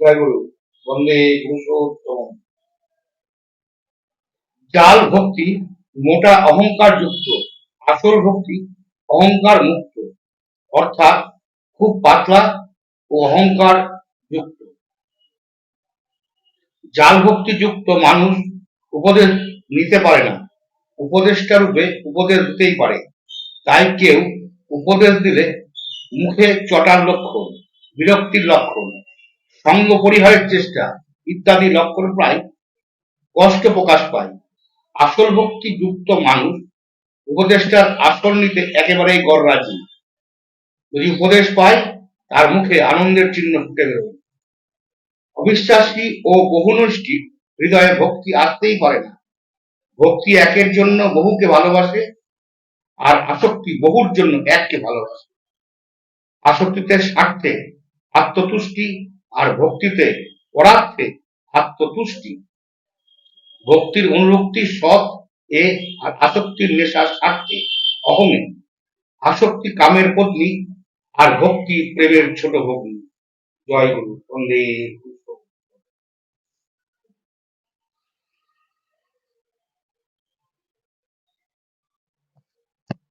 জয় গুরু বন্দে পুরুষোত্তম জাল ভক্তি মোটা অহংকার যুক্ত, আসল ভক্তি অহংকার মুক্ত। অর্থাৎ খুব পাতলা ও অহংকার যুক্ত। জাল ভক্তি যুক্ত মানুষ উপদেশ নিতে পারে না। উপদেষ্টা রূপে উপদেশ দিতেই পারে। তাই কেউ উপদেশ দিলে মুখে চটার লক্ষণ, বিরক্তির লক্ষণ সঙ্গ পরিহারের চেষ্টা ইত্যাদি লক্ষণ প্রায় কষ্ট প্রকাশ পায়। আসল ভক্তি যুক্ত মানুষ উপদেষ্টার আসল নিতে একেবারেই গড় রাজি যদি উপদেশ পায়, তার মুখে আনন্দের চিহ্ন ফুটে বেরোবে অবিশ্বাসী ও বহুনষ্টি হৃদয়ে ভক্তি আসতেই পারে না। ভক্তি একের জন্য বহুকে ভালোবাসে আর আসক্তি বহুর জন্য এককে ভালোবাসে। আসক্তিতে স্বার্থে আত্মতুষ্টি আর ভক্তিতে, পরার্থে আত্মতুষ্টি। ভক্তির অনুরক্তি সৎ এ আসক্তির নেশা স্বার্থে অহমে। আসক্তি কামের পত্নী আর ভক্তি প্রেমের ছোট ভগ্নি। জয় গুরু, বন্দে